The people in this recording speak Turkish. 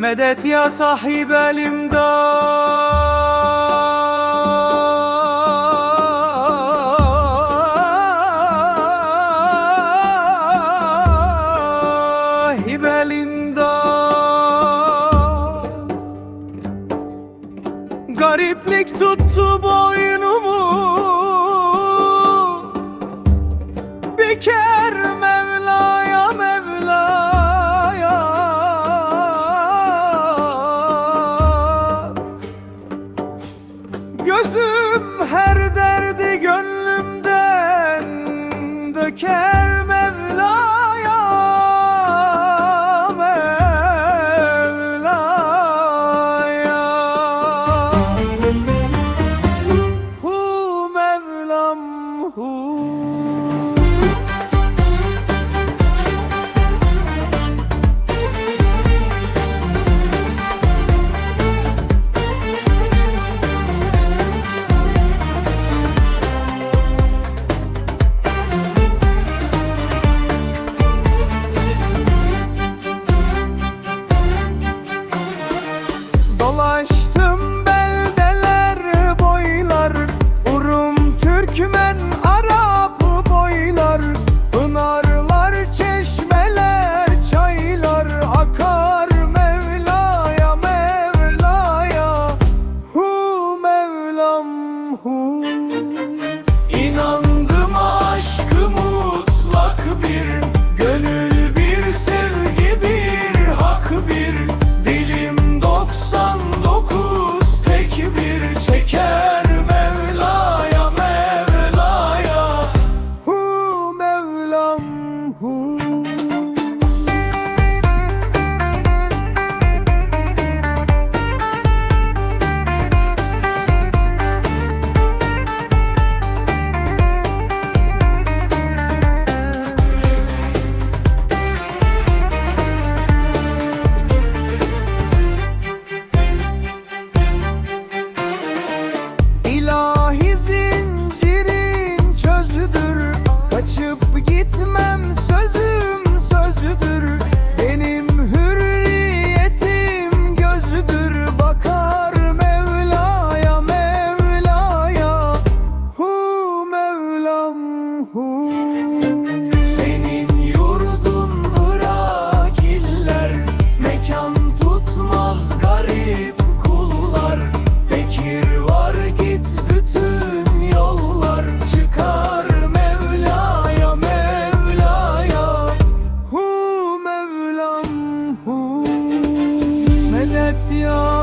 Medet ya sahib elimda Hibelimda Gariplik tuttu boynumu. Bir kere 掉